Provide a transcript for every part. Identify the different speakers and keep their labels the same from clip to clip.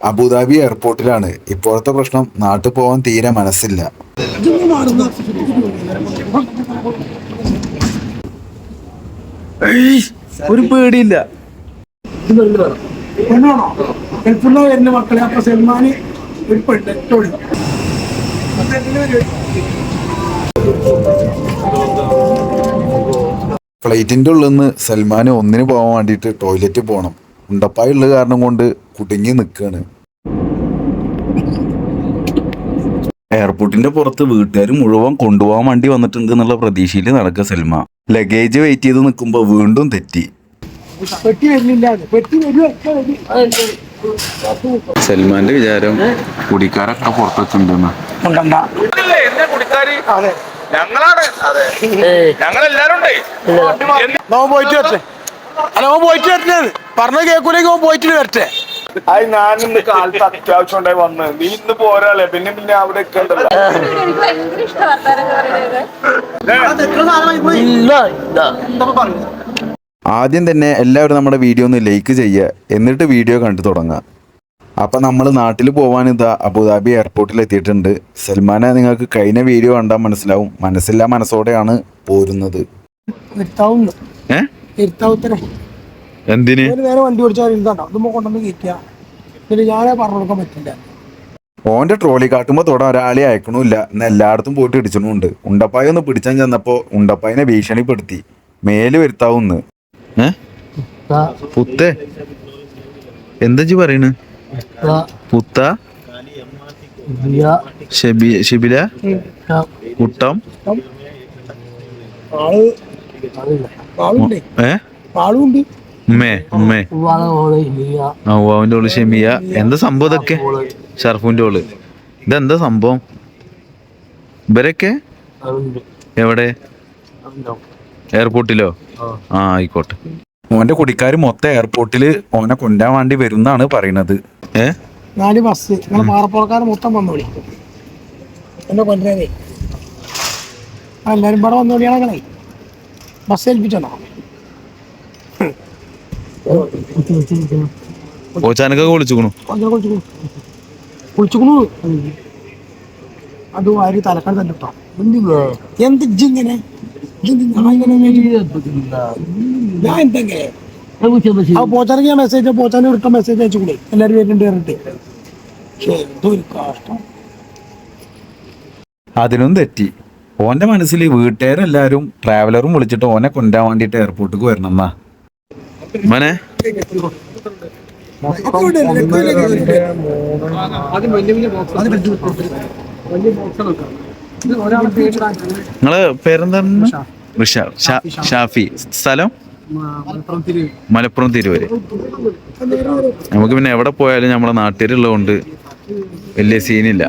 Speaker 1: Abu Dhabi എയർപോർട്ടിലാണ്. ഇപ്പോഴത്തെ പ്രശ്നം നാട്ടിൽ പോവാൻ തീരെ മനസ്സില്ല.
Speaker 2: ഒരു പേടിയില്ല.
Speaker 3: പെണ്ണാണോ ഗൾഫിൽ വരുന്ന മക്കളെ അപ്പൊ സൽമാന് ഒരു പെണ്ണ്
Speaker 1: ഫ്ലൈറ്റിന്റെ ഉള്ളിൽ നിന്ന് സൽമാന് ഒന്നിന് പോകാൻ വേണ്ടിയിട്ട് ടോയ്ലറ്റ് പോകണം ഉണ്ടപ്പായുള്ള കാരണം കൊണ്ട് കുടുങ്ങി നിൽക്കുകയാണ്
Speaker 2: എയർപോർട്ടിന്റെ പുറത്ത് വീട്ടുകാർ മുഴുവൻ കൊണ്ടുപോകാൻ വണ്ടി വന്നിട്ടുണ്ട് എന്നുള്ള പ്രതീക്ഷയിൽ നടക്കുക സൽമ. ലഗേജ് വെയിറ്റ് ചെയ്ത് നിൽക്കുമ്പോൾ വീണ്ടും തെറ്റി.
Speaker 3: പെട്ടി വരുന്നില്ല. പെട്ടി വരും ഒക്കെ
Speaker 2: സൽമാന്റെ വിചാരം കുടിക്കാരൊക്കെ പുറത്ത് വെച്ചിട്ടുണ്ടെന്ന്
Speaker 4: ഞങ്ങളാണ്. ഞങ്ങളെല്ലാരും
Speaker 3: പോയിട്ട് വരട്ടെ. അല്ല ഓൻ പോയിട്ട് വരട്ടെ. പറഞ്ഞ കേൾക്കൂലെങ്കിൽ ഓൻ പോയിട്ട് വരട്ടെ.
Speaker 4: അത് ഞാനിന്ന് കാലത്ത് അത്യാവശ്യം ഉണ്ടായി വന്ന്. നീ ഇന്ന് പോരാളെ. പിന്നെ പിന്നെ അവിടെ നിൽക്കണ്ടല്ലോ
Speaker 1: ആദ്യം തന്നെ എല്ലാവരും നമ്മുടെ വീഡിയോ ഒന്ന് ലൈക്ക് ചെയ്യുക. എന്നിട്ട് വീഡിയോ കണ്ടു തുടങ്ങുക. അപ്പം നമ്മൾ നാട്ടിൽ പോകാൻ ഇതാ അബുദാബി എയർപോർട്ടിൽ എത്തിയിട്ടുണ്ട്. സൽമാനെ നിങ്ങൾക്ക് കഴിഞ്ഞ വീഡിയോ കണ്ടാൽ മനസ്സിലാവും. മനസ്സില്ലാ മനസ്സോടെയാണ് പോരുന്നത്.
Speaker 3: ഇരുത്താവുന്നു
Speaker 2: ഏ?
Speaker 3: ഇരുത്താവുത്തരം
Speaker 2: എന്തിന്?
Speaker 3: നേരെ വണ്ടി ഓടിച്ചാൽ ഇരുത്താണ്ടോ ഇതുമ്പോ കൊണ്ടുവന്ന് കയറ്റിയ. പിന്നെ ഞാനേ പറഞ്ഞു കൊടുക്കാൻ പറ്റില്ല.
Speaker 1: ഓന്റെ ട്രോളി കാട്ടുമ്പോ തൊടാൻ ഒരാളെ അയക്കണില്ല എന്ന് എല്ലായിടത്തും പോയിട്ട് ഇടിച്ചിട്ടുണ്ട് ഉണ്ടപ്പായ ഒന്ന് പിടിച്ചാൻ ചെന്നപ്പോ ഉണ്ടപ്പായനെ ഭീഷണിപ്പെടുത്തി. മേൽ വരുത്താവുന്ന്. ഏ? പുത്തേ. എന്താ ജി പറയണ്? പുത്ത? ഷെബി ഷിബില? കുട്ടം? ഏ? ഉമ്മേ ഉമ്മേ. ആ അവന്റെ ഓൾ ഷെമിയ. എന്താ സംഭവം ഇതൊക്കെ? ഷർഫുന്റെ ഓൾ ഇതെന്താ സംഭവം? ഇവരൊക്കെ എവിടെ? എയർപോർട്ടിലോ? ആ. ആയിക്കോട്ടെ. ഓന്റെ കുടിക്കാര് മൊത്തം എയർപോർട്ടിൽ ഓനെ കൊണ്ടാൻ വേണ്ടി വരുന്നാണ് പറയുന്നത് ഏ?
Speaker 3: നാല് ബസ് നിങ്ങൾ പാറപ്പുറക്കാർ മൊത്തം വന്നോളി എന്നെ എല്ലാരും ഇവിടെ വന്നോളിയാണെ ബസ് ഏൽപ്പിച്ചോ
Speaker 1: ഓച്ചാനൊക്കെ വിളിച്ചുക്കണു
Speaker 3: കുളിച്ചുക്കണു. അത് ആര് തലക്കാട് എന്ത് ഇജ്ജിങ്ങനെ? ഇജ്ജെന്ത് ഞാൻ ഇങ്ങനെ ഞാൻ എന്തെങ്ങനെ? പോച്ചാനക്ക് ഞാൻ മെസ്സേജ് പോച്ചാനെ ഇട്ട മെസ്സേജ് അയച്ചുകൂടെ. എല്ലാവരും വരുന്നുണ്ട് പറഞ്ഞിട്ട്. പക്ഷേ എന്തൊരു കഷ്ടം.
Speaker 1: അതിനും തെറ്റി. ഓന്റെ മനസ്സിൽ വീട്ടുകാരെല്ലാരും ട്രാവലറും വിളിച്ചിട്ട് ഓനെ കൊണ്ടാൻ വേണ്ടിട്ട് എയർപോർട്ടിക്ക് വരണം എന്നാ. മോനെ? നിങ്ങൾ പേരെന്താണ്? ഷാഫി. സ്ഥലം? മലപ്പുറം തിരുവര് നമുക്ക് പിന്നെ എവിടെ പോയാലും നമ്മളെ നാട്ടിലുള്ളതുകൊണ്ട് വലിയ സീനില്ല.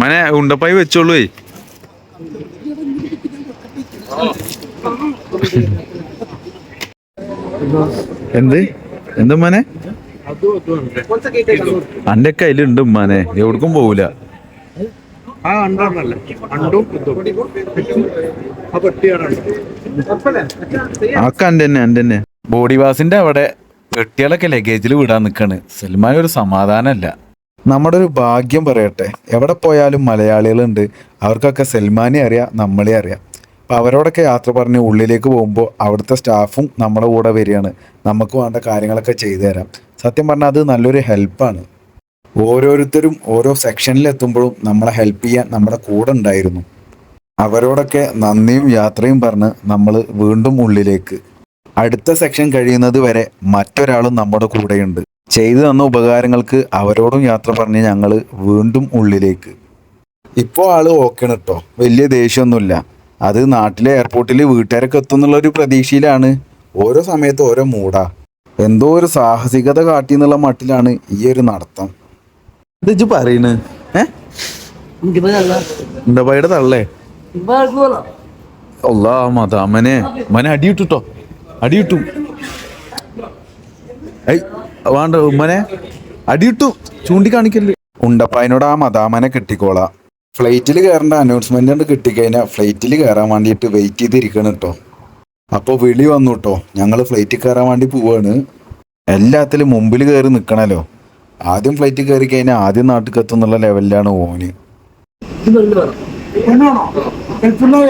Speaker 1: മനെ ഉണ്ടപ്പായി വെച്ചോളൂ. എന്ത്? എന്തുമ്മനെ മനെ അന്റെ കയ്യിലുണ്ട് ഉമ്മാനെ. എവിടക്കും പോവൂല. ആക്ക അന്റെ തന്നെ അന്റെ തന്നെ. ബോഡി വാസിന്റെ അവിടെ പെട്ടികളൊക്കെ ലഗേജിൽ വിടാൻ നിൽക്കാണ് സൽമാൻ ഒരു സമാധാനമല്ല നമ്മുടെ ഒരു ഭാഗ്യം പറയട്ടെ. എവിടെ പോയാലും മലയാളികളുണ്ട്. അവർക്കൊക്കെ സൽമാനെ അറിയാം നമ്മളെ അറിയാം. അപ്പം അവരോടൊക്കെ യാത്ര പറഞ്ഞ് ഉള്ളിലേക്ക് പോകുമ്പോൾ അവിടുത്തെ സ്റ്റാഫും നമ്മുടെ കൂടെ വരികയാണ്. നമുക്ക് വേണ്ട കാര്യങ്ങളൊക്കെ ചെയ്തു തരാം. സത്യം പറഞ്ഞാൽ അത് നല്ലൊരു ഹെൽപ്പാണ് ഓരോരുത്തരും ഓരോ സെക്ഷനിൽ എത്തുമ്പോഴും നമ്മളെ ഹെൽപ്പ് ചെയ്യാൻ നമ്മുടെ കൂടെ ഉണ്ടായിരുന്നു. അവരോടൊക്കെ നന്ദിയും യാത്രയും പറഞ്ഞ് നമ്മൾ വീണ്ടും ഉള്ളിലേക്ക്. അടുത്ത സെക്ഷൻ കഴിയുന്നത് വരെ മറ്റൊരാളും നമ്മുടെ കൂടെയുണ്ട്. ചെയ്തു തന്ന ഉപകാരങ്ങൾക്ക് അവരോടും യാത്ര പറഞ്ഞ് ഞങ്ങൾ വീണ്ടും ഉള്ളിലേക്ക്. ഇപ്പോൾ ആൾ ഓക്കെയാണ് കേട്ടോ വലിയ ദേഷ്യമൊന്നുമില്ല അത് നാട്ടിലെ എയർപോർട്ടിൽ വീട്ടുകാരൊക്കെ എത്തുന്നുള്ള ഒരു പ്രതീക്ഷയിലാണ്. ഓരോ സമയത്ത് ഓരോ മൂടാ എന്തോ ഒരു സാഹസികത കാട്ടി എന്നുള്ള മട്ടിലാണ് ഈ ഒരു നടത്തം. ഇത് പറയണ്. ഏ? എന്താ പൈയുടെ തള്ളേ? മതാമനെ മനെ അടിയിട്ടുട്ടോ. അടിയിട്ടു. വേണ്ട ഉമ്മനെ അടിയിട്ടു. ചൂണ്ടിക്കാണിക്കല്ലേ ഉണ്ടപ്പായനോട് ആ മതാമനെ കിട്ടിക്കോളാ. ഫ്ലൈറ്റിൽ കയറേണ്ട അനൗൺസ്മെന്റ് കണ്ട് കിട്ടിക്കഴിഞ്ഞാൽ ഫ്ലൈറ്റിൽ കയറാൻ വേണ്ടിയിട്ട് വെയിറ്റ് ചെയ്തിരിക്കണം കേട്ടോ അപ്പോൾ വിളി വന്നു കേട്ടോ ഞങ്ങൾ ഫ്ലൈറ്റിൽ കയറാൻ വേണ്ടി പോവാണ്. എല്ലാത്തിലും മുമ്പിൽ കയറി നിൽക്കണല്ലോ ആദ്യം ഫ്ലൈറ്റിൽ കയറി കഴിഞ്ഞാൽ ആദ്യം നാട്ടിൽ എത്തുന്നുള്ള ലെവലിലാണ് ഓന്.
Speaker 3: അല്ലേ?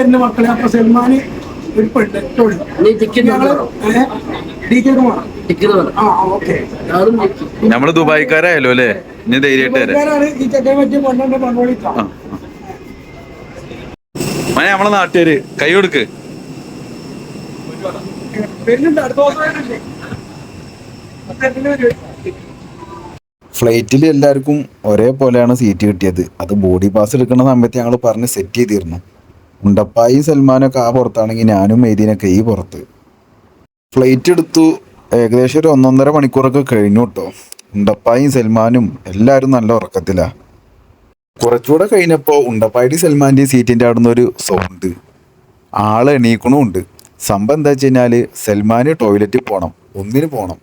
Speaker 3: ഇനി മക്കളെ അപ്പൊ സൽമാന് ഒരു പെണ്ണ് ടോളി
Speaker 5: നീ ടിക്കറ്റ്
Speaker 3: ഞങ്ങൾ ഡീറ്റെയിൽ വേണം
Speaker 1: മനെ നമ്മളെ നാട്ടുകാര് കൈ കൊടുക്ക്. ഫ്ലൈറ്റിൽ എല്ലാവർക്കും ഒരേപോലെയാണ് സീറ്റ് കിട്ടിയത്. അത് ബോഡി പാസ് എടുക്കുന്ന സമയത്ത് ഞങ്ങൾ പറഞ്ഞ് സെറ്റ് ചെയ്തിരുന്നു. ഉണ്ടപ്പായും സൽമാനൊക്കെ ആ പുറത്താണെങ്കിൽ ഞാനും മെയ്തീനൊക്കെ ഈ പുറത്ത്. ഫ്ലൈറ്റ് എടുത്തു ഏകദേശം ഒരു ഒന്നൊന്നര മണിക്കൂറൊക്കെ കഴിഞ്ഞു കേട്ടോ. ഉണ്ടപ്പായും സൽമാനും എല്ലാവരും നല്ല ഉറക്കത്തിലാണ് കുറച്ചുകൂടെ കഴിഞ്ഞപ്പോൾ ഉണ്ടപ്പാടി സൽമാന്റെ സീറ്റിന്റെ അവിടുന്ന് ഒരു സൗണ്ട് ആളെ എണീക്കണമുണ്ട്. സംഭവം എന്താ വെച്ച് കഴിഞ്ഞാൽ സൽമാന് ടോയ്ലറ്റിൽ പോകണം ഒന്നിന് പോകണം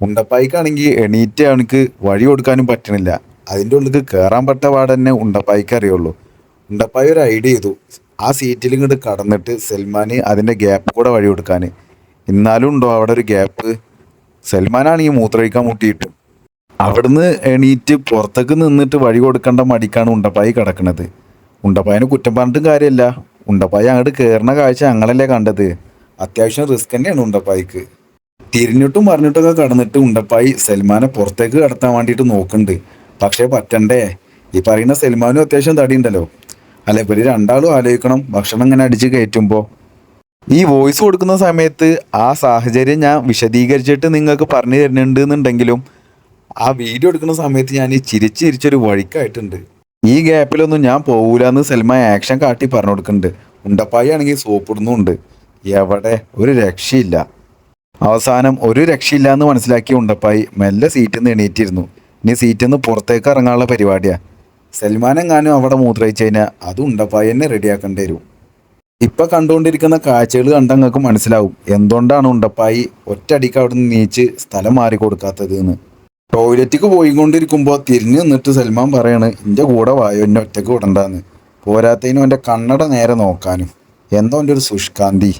Speaker 1: ഉണ്ടപ്പായിക്കാണെങ്കിൽ എണീറ്റ് അവനക്ക് വഴി കൊടുക്കാനും പറ്റണില്ല. അതിന്റെ ഉള്ളിൽ കയറാൻ പറ്റ പാടന്നെ ഉണ്ടപ്പായിക്ക് അറിയുള്ളൂ. ഉണ്ടപ്പായി ഒരു ഐഡിയ ചെയ്തു. ആ സീറ്റിൽ ഇങ്ങോട്ട് കടന്നിട്ട് സൽമാൻ അതിന്റെ ഗ്യാപ്പ് കൂടെ വഴി കൊടുക്കാൻ എന്നാലും ഉണ്ടോ അവിടെ ഒരു ഗ്യാപ്പ് സൽമാനാണെങ്കിൽ മൂത്രമൊഴിക്കാൻ മുട്ടിയിട്ടു. അവിടുന്ന് എണീറ്റ് പുറത്തേക്ക് നിന്നിട്ട് വഴി കൊടുക്കേണ്ട മടിക്കാണ് ഉണ്ടപ്പായി കിടക്കണത്. ഉണ്ടപ്പായിന് കുറ്റം പറഞ്ഞിട്ടും കാര്യമില്ല. ഉണ്ടപ്പായി അങ്ങോട്ട് കയറുന്ന കാഴ്ച ഞങ്ങളല്ലേ കണ്ടത്. അത്യാവശ്യം റിസ്ക് തന്നെയാണ് ഉണ്ടപ്പായിക്ക്. തിരിഞ്ഞിട്ടും പറഞ്ഞിട്ടൊക്കെ കടന്നിട്ട് ഉണ്ടപ്പായി സൽമാനെ പുറത്തേക്ക് കടത്താൻ വേണ്ടിയിട്ട് നോക്കുന്നുണ്ട്. പക്ഷേ പറ്റണ്ടേ? ഈ പറയുന്ന സൽമാനും അത്യാവശ്യം തടിയുണ്ടല്ലോ. അല്ല ഇവർ രണ്ടാളും ആലോചിക്കണം ഭക്ഷണം ഇങ്ങനെ അടിച്ച് കയറ്റുമ്പോൾ ഈ വോയിസ് കൊടുക്കുന്ന സമയത്ത് ആ സാഹചര്യം ഞാൻ വിശദീകരിച്ചിട്ട് നിങ്ങൾക്ക് പറഞ്ഞു തരുന്നുണ്ട് എന്നുണ്ടെങ്കിലും ആ വീഡിയോ എടുക്കുന്ന സമയത്ത് ഞാൻ ഈ ചിരിച്ച് ചിരിച്ചൊരു വഴിക്കായിട്ടുണ്ട്. ഈ ഗ്യാപ്പിലൊന്നും ഞാൻ പോകൂലെന്ന് സെൽമ ആക്ഷൻ കാട്ടി പറഞ്ഞു കൊടുക്കുന്നുണ്ട്. ഉണ്ടപ്പായി ആണെങ്കിൽ സോപ്പിടുന്നുണ്ട് എവിടെ? ഒരു രക്ഷയില്ല. അവസാനം ഒരു രക്ഷയില്ല എന്ന് മനസ്സിലാക്കി ഉണ്ടപ്പായി മെല്ലെ സീറ്റിൽ നിന്ന് എണീറ്റിരുന്നു. ഇനി സീറ്റിൽ നിന്ന് പുറത്തേക്ക് ഇറങ്ങാനുള്ള പരിപാടിയാണ് സൽമാനെങ്ങാനും അവിടെ മൂത്രയിച്ചു കഴിഞ്ഞാൽ അത് ഉണ്ടപ്പായി തന്നെ റെഡിയാക്കേണ്ടി വരും. ഇപ്പം കണ്ടുകൊണ്ടിരിക്കുന്ന കാഴ്ചകൾ കണ്ട നിങ്ങൾക്ക് മനസ്സിലാവും. എന്തുകൊണ്ടാണ് ഉണ്ടപ്പായി ഒറ്റയടിക്ക് അവിടെ നിന്ന് നീച്ച് സ്ഥലം മാറി കൊടുക്കാത്തത് എന്ന്. ടോയ്ലറ്റിക്ക് പോയിക്കൊണ്ടിരിക്കുമ്പോൾ തിരിഞ്ഞു നിന്നിട്ട് സൽമാൻ പറയാണ് എന്റെ കൂടെ വായോ എന്നെ ഒറ്റയ്ക്ക് വിടണ്ടാന്ന്. പോരാത്തതിനും എന്റെ കണ്ണട നേരെ നോക്കാനും. എന്തോ എന്റെ ഒരു സുഷ്കാന്തി.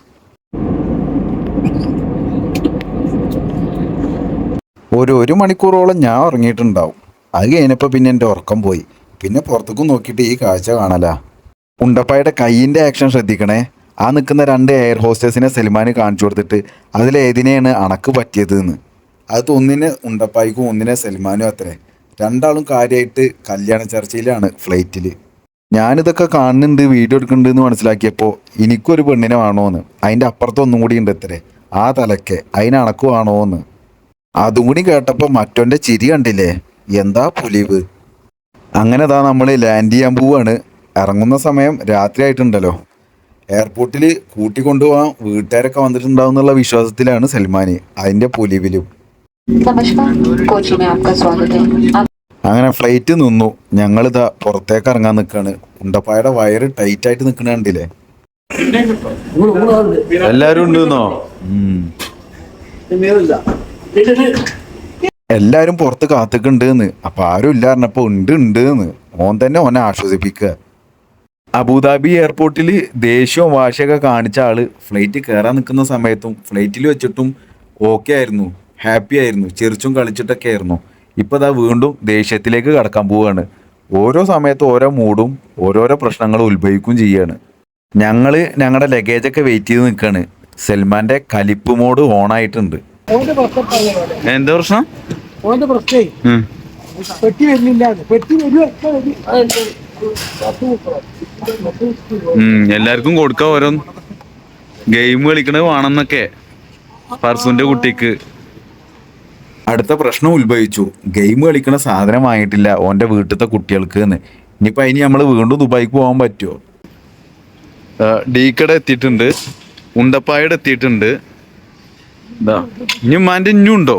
Speaker 1: ഒരു ഒരു മണിക്കൂറോളം ഞാൻ ഉറങ്ങിയിട്ടുണ്ടാവും. അത് കഴിഞ്ഞപ്പോൾ പിന്നെ എന്റെ ഉറക്കം പോയി. പിന്നെ പുറത്തേക്ക് നോക്കിയിട്ട് ഈ കാഴ്ച കാണലാ. ഉണ്ടപ്പായുടെ കൈയിന്റെ ആക്ഷൻ ശ്രദ്ധിക്കണേ. ആ നിൽക്കുന്ന രണ്ട് എയർ ഹോസ്റ്റേഴ്സിനെ സൽമാന് കാണിച്ചു കൊടുത്തിട്ട് അതിലേതിനെയാണ് അണക്ക് പറ്റിയത് എന്ന് അത് ഒന്നിന് ഉണ്ടപ്പായിക്കും ഒന്നിനെ സൽമാനും അത്രേ. രണ്ടാളും കാര്യമായിട്ട് കല്യാണ ചർച്ചയിലാണ് ഫ്ലൈറ്റിൽ ഞാനിതൊക്കെ കാണുന്നുണ്ട് വീഡിയോ എടുക്കുന്നുണ്ട് എന്ന് മനസ്സിലാക്കിയപ്പോൾ എനിക്കൊരു പെണ്ണിനെ വേണോന്ന്. അതിന്റെ അപ്പുറത്ത് ഒന്നും കൂടി ഉണ്ട് അത്രേ ആ തലക്ക് അതിനണക്ക് വേണോന്ന്. അതും കൂടി കേട്ടപ്പോൾ മറ്റോന്റെ ചിരി കണ്ടില്ലേ? എന്താ പുലിവ്? അങ്ങനെ അതാ നമ്മൾ ലാൻഡ് ചെയ്യാൻ പോവാണ്. ഇറങ്ങുന്ന സമയം രാത്രി ആയിട്ടുണ്ടല്ലോ. എയർപോർട്ടിൽ കൂട്ടിക്കൊണ്ടുപോകാൻ വീട്ടുകാരൊക്കെ വന്നിട്ടുണ്ടാവും എന്നുള്ള വിശ്വാസത്തിലാണ് സൽമാന് അതിന്റെ പുലിവിലും. അങ്ങനെ ഫ്ലൈറ്റ് നിന്നു. ഞങ്ങളിതാ പുറത്തേക്ക് ഇറങ്ങാൻ നിൽക്കാണ് ഉണ്ടപ്പായുടെ വയറ് ടൈറ്റ് ആയിട്ട് നിൽക്കണ കണ്ടില്ലേ? എല്ലാരും ഉണ്ടെന്നോ? എല്ലാരും പുറത്ത് കാത്തുക്കുണ്ട് അപ്പൊ ആരും ഇല്ല പറഞ്ഞപ്പോ ഉണ്ട് ഉണ്ട്ന്ന്. ഓൻ തന്നെ ഓനെ ആശ്വസിപ്പിക്കുക. അബുദാബി എയർപോർട്ടിൽ ദേഷ്യവും വാശയൊക്കെ കാണിച്ച ആൾ ഫ്ലൈറ്റ് കയറാൻ നിൽക്കുന്ന സമയത്തും ഫ്ലൈറ്റിൽ വെച്ചിട്ടും ഓക്കെ ആയിരുന്നു. ഹാപ്പി ആയിരുന്നു. ചിരിച്ചും കളിച്ചിട്ടൊക്കെ ആയിരുന്നു. ഇപ്പം അതാ വീണ്ടും ദേഷ്യത്തിലേക്ക് കടക്കാൻ പോവുകയാണ്. ഓരോ സമയത്ത് ഓരോ മൂഡും ഓരോരോ പ്രശ്നങ്ങളും ഉത്ഭവിക്കും ചെയ്യാണ് ഞങ്ങൾ ഞങ്ങളുടെ ലഗേജൊക്കെ വെയിറ്റ് ചെയ്ത് നിൽക്കുകയാണ്. സൽമാന്റെ കലിപ്പ് മോഡ് ഓൺ ആയിട്ടുണ്ട്. എന്താ പ്രശ്നം?
Speaker 3: പെട്ടി വരുന്നില്ല. പെട്ടി
Speaker 1: എല്ലാവർക്കും കൊടുക്കാം ഓരോന്ന്. ഗെയിം കളിക്കണത് വേണമെന്നൊക്കെ പർസുന്റെ കുട്ടിക്ക്. അടുത്ത പ്രശ്നം ഉത്ഭവിച്ചു. ഗെയിം കളിക്കണ സാധനം വാങ്ങിയിട്ടില്ല. ഓന്റെ വീട്ടിലത്തെ കുട്ടികൾക്ക് എന്ന്. ഇനിയിപ്പോൾ അതിന് നമ്മൾ വീണ്ടും ദുബായിക്ക് പോകാൻ പറ്റുമോ ഡീക്കട എത്തിയിട്ടുണ്ട്. ഉണ്ടപ്പായുടെ എത്തിയിട്ടുണ്ട്. ഇതാ ഇനി ഉമ്മാന്റെ
Speaker 3: ഇനി
Speaker 5: ഉണ്ടോ?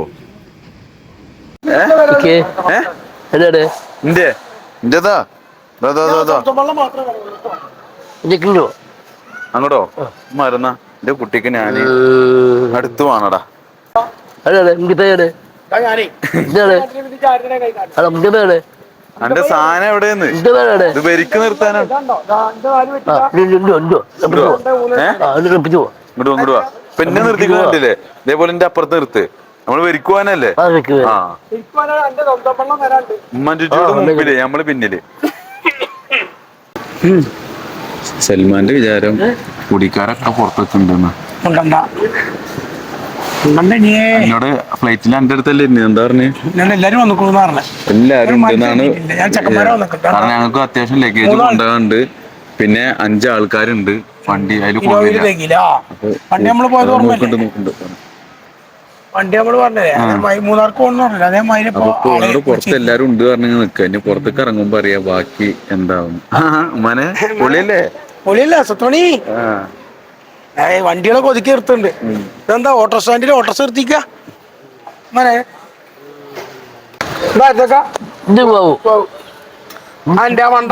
Speaker 1: അങ്ങോട്ടോ? മരുന്ന എന്റെ കുട്ടിക്ക് ഞാൻ. അടുത്ത് വേണടാ.
Speaker 5: അതെ അതെ എനിക്ക്
Speaker 3: ഇതാ
Speaker 1: അന്റെ സാധനം എവിടെയെന്ന്? ഇത് നിർത്താനാണ്.
Speaker 5: ഇങ്ങോട്ട്.
Speaker 1: ഇങ്ങോട്ട് വാ,
Speaker 2: പിന്നെ നിർത്തിക്കുന്നില്ലേ ഇതേപോലെ എന്റെ അപ്പുറത്ത് നിർത്ത്. നമ്മൾ വരിക്കുവാനല്ലേ ഉമ്മൻചുറ്റിയുടെ മുമ്പിൽ നമ്മൾ പിന്നിൽ. സൽമാന്റെ വിചാരം കുടിക്കാരൊക്കെ
Speaker 3: ഇനിയേ
Speaker 2: എന്നോട് ഫ്ലൈറ്റിൽ എന്റെ അടുത്തല്ലേ എന്താ പറഞ്ഞേ?
Speaker 3: ഞാൻ എല്ലാരും വന്നിക്കോന്ന് പറഞ്ഞേ.
Speaker 2: എല്ലാരും. കാരണം ഞങ്ങൾക്ക് അത്യാവശ്യം ലഗേജ്. കൊണ്ടുപോകാനുണ്ട് പിന്നെ അഞ്ച് ആൾക്കാരുണ്ട്. വണ്ടി അതിൽ
Speaker 3: വണ്ടി നമ്മൾ പോയത് ഓർമ്മയില്ലേ?
Speaker 2: നോക്കുന്നുണ്ട്
Speaker 3: വണ്ടി നമ്മൾ പറഞ്ഞേ മൂന്നാർക്ക് അതേമാതിരി
Speaker 2: പുറത്ത് എല്ലാരും ഉണ്ട് പറഞ്ഞു നിക്ക. ഇനി പുറത്തേക്ക് ഇറങ്ങുമ്പോ അറിയാം ബാക്കി എന്താവും. മനെ പൊളിയല്ലേ
Speaker 3: പൊളിയല്ലേ സത്തോണി ഏയ് വണ്ടികളൊക്കെ ഒതുക്കി നിർത്തുന്നുണ്ട്. ഇതെന്താ ഓട്ടോ സ്റ്റാൻഡിൽ ഓട്ടോ നിർത്തിക്ക? മനെ അതിന്റെ ആ വണ്ട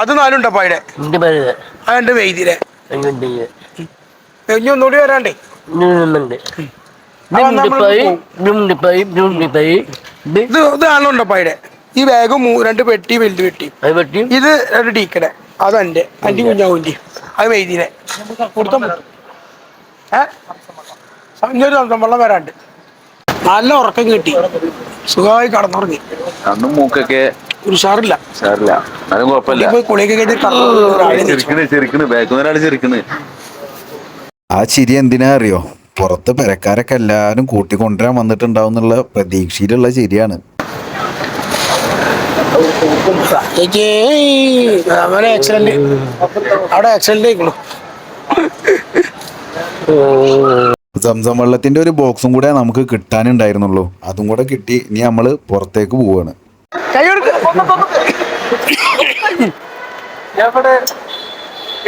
Speaker 3: അത് നാലുണ്ടപ്പയുടെ
Speaker 5: എങ്ങനെ
Speaker 3: ഇനി ഒന്നുകൂടി വരാണ്ടേ?
Speaker 5: ഇത്
Speaker 3: ഇത് ഇത് പൈടെ ഈ ബാഗ് രണ്ട് പെട്ടി വലുത് പെട്ടി.
Speaker 5: അത്
Speaker 3: ഇത് രണ്ട് ഡീക്കടെ അതെന്റെ അണ്ടി കുഞ്ഞാവുണ്ടി അത് വെയ്തിരെ കൊടുത്ത. വെള്ളം വരാണ്ട്. നല്ല ഉറക്കം കിട്ടി. സുഖമായി കടന്നുറങ്ങി.
Speaker 2: അന്നും മൂക്കൊക്കെ
Speaker 3: ഉഷാറില്ല.
Speaker 2: അതും കുഴപ്പമില്ല.
Speaker 3: കുളിയൊക്കെ കഴിഞ്ഞ്.
Speaker 2: ചെറുക്കണ് ചെറുക്കണ്. ചെറുക്കണ്.
Speaker 1: ആ ചിരി എന്തിനാ അറിയോ? പുറത്ത് പെരക്കാരൊക്കെ എല്ലാവരും കൂട്ടിക്കൊണ്ടുവരാൻ വന്നിട്ടുണ്ടാവും എന്നുള്ള പ്രതീക്ഷയിലുള്ള
Speaker 3: ശരിയാണ്. ആക്സിഡന്റ് അവിടെ ആക്സിഡന്റ്
Speaker 1: സംസം വെള്ളത്തിന്റെ ഒരു ബോക്സും കൂടെ നമുക്ക് കിട്ടാനുണ്ടായിരുന്നുള്ളൂ. അതും കൂടെ കിട്ടി ഇനി നമ്മൾ പുറത്തേക്ക് പോവാണ്.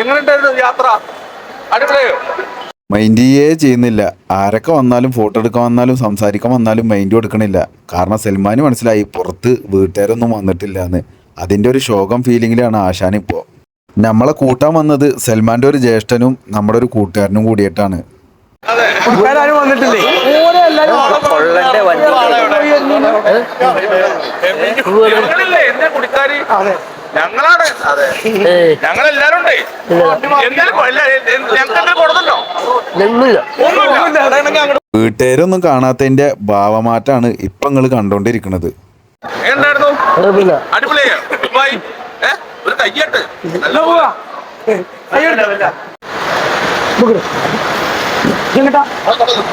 Speaker 4: എങ്ങനെ യാത്ര? അടിപൊളിയോ
Speaker 1: മൈൻഡേ ചെയ്യുന്നില്ല ആരൊക്കെ വന്നാലും ഫോട്ടോ എടുക്കാൻ വന്നാലും സംസാരിക്കാൻ വന്നാലും മൈൻഡ് കൊടുക്കണില്ല കാരണം സൽമാന് മനസ്സിലായി പുറത്ത് വീട്ടുകാരൊന്നും വന്നിട്ടില്ല എന്ന് അതിന്റെ ഒരു ശോകം ഫീലിങ്ങിലാണ് ആശാൻ ഇപ്പോൾ നമ്മളെ കൂട്ടാൻ വന്നത് സൽമാന്റെ ഒരു ജ്യേഷ്ഠനും നമ്മുടെ ഒരു കൂട്ടുകാരനും കൂടിയിട്ടാണ്
Speaker 3: വന്നിട്ടില്ലേ
Speaker 4: ഞങ്ങളാണ്. അതെ. ഞങ്ങളെല്ലാരും ഉണ്ട് ഞങ്ങൾക്ക് കൊടുത്തല്ലോ
Speaker 1: വീട്ടുകാരൊന്നും കാണാത്തതിന്റെ ഭാവമാറ്റാണ് ഇപ്പൊ നിങ്ങൾ കണ്ടോണ്ടിരിക്കുന്നത്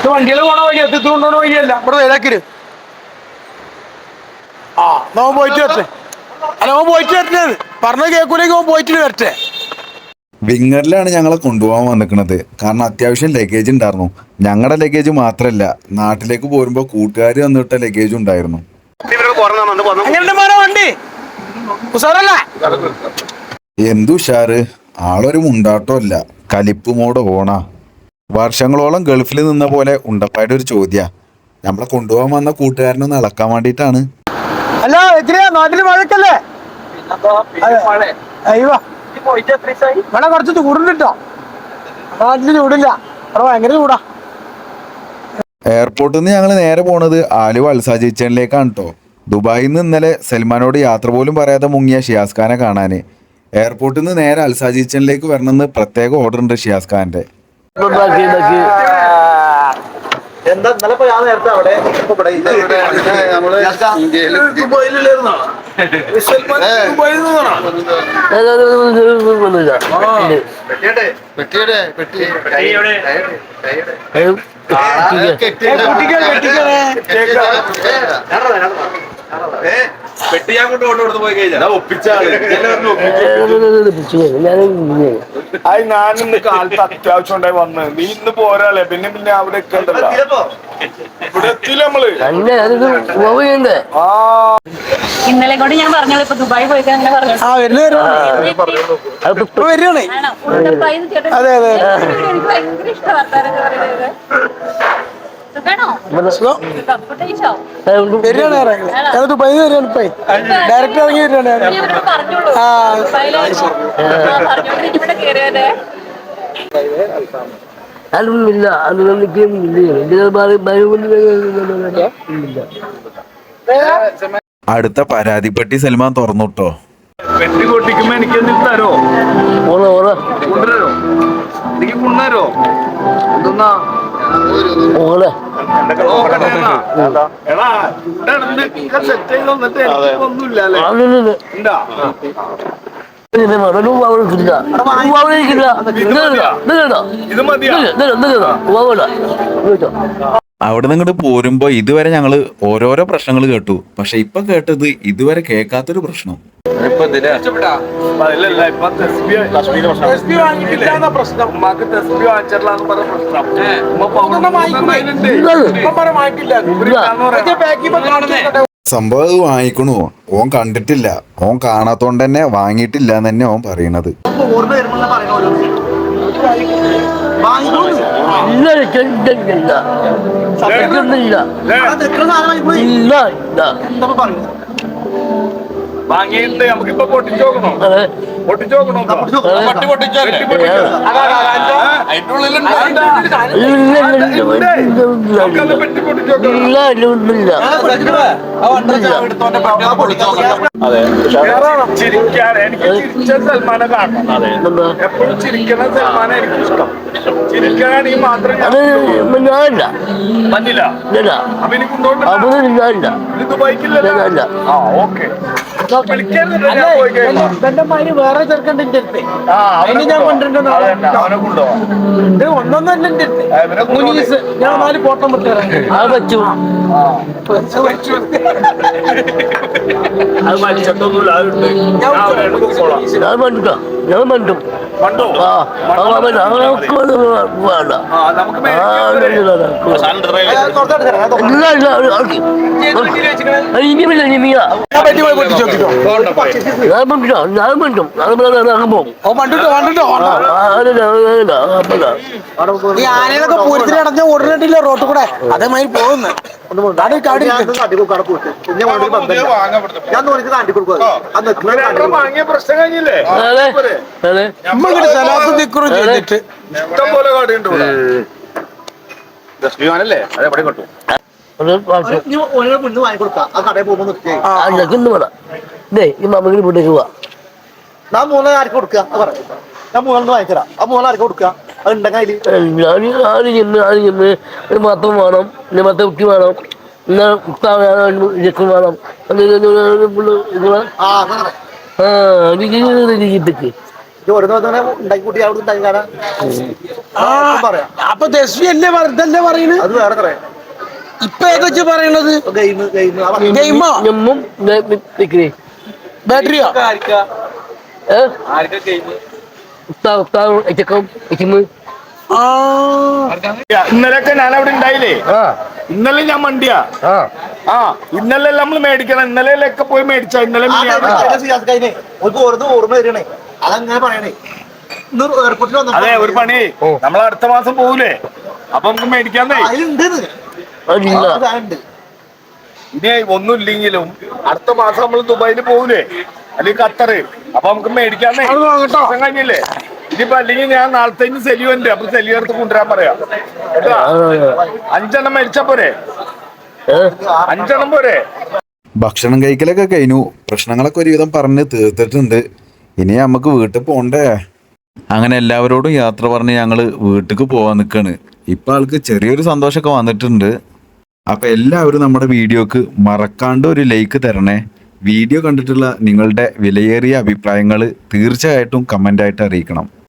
Speaker 3: വണ്ടികൾ പോണ വഴി എത്തി വഴിയല്ല. ഇവിടെ നേരാക്കിര് ആ. അവൻ പോയിട്ട് വരട്ടെ. അല്ല അവൻ പോയിട്ട് വരട്ടെ. പറഞ്ഞ കേൾക്കൂലെങ്കിൽ അവൻ പോയിട്ട് വരട്ടെ.
Speaker 1: വിങ്ങറിലാണ് ഞങ്ങളെ കൊണ്ടുപോകാൻ വന്നിക്കുന്നത് കാരണം അത്യാവശ്യം ലഗേജ് ഉണ്ടായിരുന്നു. ഞങ്ങളുടെ ലഗേജ് മാത്രമല്ല നാട്ടിലേക്ക് പോരുമ്പോൾ കൂട്ടുകാർ വന്നിട്ട ലഗേജ് ഉണ്ടായിരുന്നു. എന്തു ഉഷാറ്? ആളൊരു മുണ്ടാട്ടമല്ല കലിപ്പ് മോട് ഓണാ. വർഷങ്ങളോളം ഗൾഫിൽ നിന്ന പോലെ ഉണ്ടപ്പായുടെ ഒരു ചോദ്യ. നമ്മളെ കൊണ്ടുപോകാൻ വന്ന കൂട്ടുകാരനൊന്ന് ഇളക്കാൻ വേണ്ടിയിട്ടാണ്.
Speaker 3: അല്ല എത്രയാ നാട്ടിൽ മഴക്കല്ലേ ഇവിടെ കുറച്ച് ചൂടുണ്ടോ നാട്ടിൽ ചൂടില്ല. അവിടെ ഭയങ്കര ചൂടാ.
Speaker 1: എയർപോർട്ടിൽ നിന്ന് ഞങ്ങൾ നേരെ പോണത് ആലുവ അൽസാജ് കിച്ചണിലേക്കാണ് കേട്ടോ ദുബായിൽ നിന്ന് ഇന്നലെ സൽമാനോട് യാത്ര പോലും പറയാതെ മുങ്ങിയ ഷിയാസ് ഖാനെ കാണാൻ എയർപോർട്ടിൽ നിന്ന് നേരെ അൽസാജ് കിച്ചണിലേക്ക് വരണമെന്ന് പ്രത്യേക ഓർഡർ ഉണ്ട് ഷിയാസ് ഖാന്റെ.
Speaker 4: എന്താ ഇന്നലെ ഇപ്പൊ ഞാൻ നേരത്തെ അവിടെ ഇവിടെ നമ്മൾ ഇന്ത്യയിൽ ദുബായിലായിരുന്നോ ദുബായിൽ പെട്ടിയുടെ പെട്ടി. പെട്ടി ഞാൻ കൊണ്ട് കൊണ്ട് കൊടുത്ത് പോയി കഴിഞ്ഞാൽ ഒപ്പിച്ചാണ്
Speaker 5: ഞാൻ
Speaker 4: അത് ഞാൻ ഇന്ന് കാലത്ത് അത്യാവശ്യം ഉണ്ടായി വന്ന്. നീ ഇന്ന് പോരാളെ. പിന്നെ പിന്നെ അവിടെ എത്തണ്ടല്ലോ ഇവിടെ
Speaker 5: എത്തില്ല നമ്മൾ?
Speaker 4: ആ.
Speaker 6: ഇന്നലെ കൊണ്ട് ഞാൻ പറഞ്ഞോളൂ ഇപ്പൊ ദുബായി പോയിട്ട് അങ്ങനെ പറഞ്ഞു
Speaker 3: ആ വരുന്ന
Speaker 5: അത്
Speaker 3: ഇപ്പൊ അതെ അതെ
Speaker 6: എനിക്ക് ഭയങ്കര
Speaker 3: ഇഷ്ടമാണ് ഇറങ്ങി ഇപ്പൊ. ഡയറക്റ്റ്
Speaker 6: പറഞ്ഞോളൂ.
Speaker 3: ആ.
Speaker 5: അതൊന്നുമില്ല അത് നമുക്ക് ഇല്ല.
Speaker 1: അടുത്ത പരാതിപ്പെട്ടി സൽമാൻ തുറന്നുട്ടോ.
Speaker 4: പെട്ടി കൊട്ടിക്കുമ്പോ എനിക്ക് തരോ? കൊണ്ടുവരോ? എനിക്ക് കൊണ്ടുവരോ? എന്തെന്നാ? ഇത് മതിയാ?
Speaker 1: അവിടെ നിന്ന് പോരുമ്പോ ഇതുവരെ ഞങ്ങൾ ഓരോരോ പ്രശ്നങ്ങൾ കേട്ടു. പക്ഷെ ഇപ്പൊ കേട്ടത് ഇതുവരെ കേൾക്കാത്തൊരു പ്രശ്നം. സംഭവം അത് വാങ്ങിക്കണു. ഓൻ കണ്ടിട്ടില്ല. ഓൻ കാണാത്തോണ്ട് തന്നെ വാങ്ങിയിട്ടില്ല എന്ന് തന്നെ ഓൻ പറയണത്.
Speaker 4: വാങ്ങിയിട്ട് നമുക്കിപ്പൊ പൊട്ടിച്ചോക്കണോ? പൊട്ടിച്ചോക്കണോ? പട്ടി പൊട്ടിച്ചോ ചിരിക്കാൻ എനിക്ക് ചിരിച്ച സൽമാനെ കാണണം. എപ്പോഴും ഇല്ല സൽമാനെ എനിക്ക് ഇഷ്ടം. ഇല്ല മാത്രം ഇല്ല
Speaker 5: ഇല്ല ഞാനില്ല
Speaker 4: ഇല്ല.
Speaker 5: ഇല്ല.
Speaker 4: അപ്പൊ ഇല്ല ഇല്ല
Speaker 5: ഇല്ല. ഞാനില്ല
Speaker 4: ഇല്ല ഇല്ല
Speaker 5: ഇല്ല.
Speaker 4: ആ ഓക്കെ.
Speaker 3: മാതിരി വേറെ ചെറുക്കന്റെ എന്റെ അടുത്ത്.
Speaker 4: ആ
Speaker 3: ഞാൻ
Speaker 4: കൊണ്ടുപോവാം.
Speaker 3: ഇത് ഒന്നൊന്നല്ല എന്റെ അടുത്ത്. മുനീസ് ഞാൻ നാല്
Speaker 5: പോട്ടം പറ്റും.
Speaker 4: അത് അതുണ്ട് ഞാൻ അവനെ കൊണ്ടുപോകാം
Speaker 5: ഞാൻ മണ്ടു ഞാൻ മണ്ടും.
Speaker 4: മണ്ടോ
Speaker 5: ആ അവൻ അവനൊക്കെ വേണ്ട. ഇല്ല ഇല്ല ഞാൻ ഞാൻ പോകും
Speaker 3: ആനയിലൊക്കെ ഓടിനിട്ടില്ല റോട്ടിൽ കൂടെ? അതേമാതിരി പോകുന്നു. ചെയ്തിട്ട്.
Speaker 4: ഇഷ്ടം പോലെ അത് കിട്ടും
Speaker 5: വീട്ടിലേക്ക് പോവാ.
Speaker 3: ഞാൻ മൂന്നാർക്ക് കൊടുക്കുക? ഞാൻ മൂന്നെണ്ണം വാങ്ങിച്ചരാം ആ മൂന്ന് ആർക്ക് കൊടുക്കുക?
Speaker 5: ഞാൻ ആര് ചെന്ന് ആര് ചെന്ന്? ഒരു മാത്രം വേണം. പിന്നെ മത്ത കുട്ടി വേണം. പിന്നെ ഇതൊക്കെ വേണം അത് ഇത് ഇത് ഇത് ഇത് വേണം.
Speaker 3: ആ അപ്പൊ അല്ലേ പറയുന്നത് ഇപ്പൊ ഏതൊക്കെ പറയണത്? ഗെയിമോ? ബാറ്ററിയോ?
Speaker 5: ഉസ്താവ് ഉസ്താവ് എച്ചുമ്പ്
Speaker 3: ആ
Speaker 4: ഇന്നലെയൊക്കെ ഞാൻ അവിടെ ഉണ്ടായില്ലേ ഇന്നലെ ഞാൻ മണ്ടിയാ.
Speaker 5: ആ.
Speaker 4: ഇന്നലെ നമ്മൾ മേടിക്കണം. ഇന്നലെയൊക്കെ പോയി മേടിച്ച. ഇന്നലെ.
Speaker 3: ഓർമ്മ വരണേ അതങ്ങനെ പറയണേ.
Speaker 4: അതെ ഒരു പണി. നമ്മൾ അടുത്ത മാസം പോകൂലേ അപ്പൊ നമുക്ക് മേടിക്കാന്നേ. ഇനി ഒന്നുമില്ലെങ്കിലും അടുത്ത മാസം നമ്മൾ ദുബായിൽ പോകൂലേ അല്ലെങ്കിൽ ഖത്തറ്. അപ്പൊ നമുക്ക് മേടിക്കാന്നേ. കഴിഞ്ഞില്ലേ? ഇനിയിപ്പോ അല്ലെങ്കിൽ ഞാൻ നാളത്തെ സെലിയോ ഉണ്ട്. അപ്പൊ സെലിയോ എടുത്ത് കൊണ്ടുവരാൻ പറയാം. കേട്ടാ? അഞ്ചെണ്ണം മരിച്ച പോരെ? അഞ്ചെണ്ണം പോരെ?
Speaker 1: ഭക്ഷണം കഴിക്കലൊക്കെ കഴിഞ്ഞു. പ്രശ്നങ്ങളൊക്കെ ഒരുവിധം പറഞ്ഞ് തീർത്തിട്ടുണ്ട്. ഇനി നമുക്ക് വീട്ടിൽ പോകണ്ടേ അങ്ങനെ എല്ലാവരോടും യാത്ര പറഞ്ഞ് ഞങ്ങൾ വീട്ടിലേക്ക് പോവാൻ നിൽക്കാണ് ഇപ്പം ആൾക്ക് ചെറിയൊരു സന്തോഷമൊക്കെ വന്നിട്ടുണ്ട്. അപ്പം എല്ലാവരും നമ്മുടെ വീഡിയോക്ക് മറക്കാണ്ട് ഒരു ലൈക്ക് തരണേ. വീഡിയോ കണ്ടിട്ടുള്ള നിങ്ങളുടെ വിലയേറിയ അഭിപ്രായങ്ങൾ തീർച്ചയായിട്ടും കമന്റായിട്ട് അറിയിക്കണം.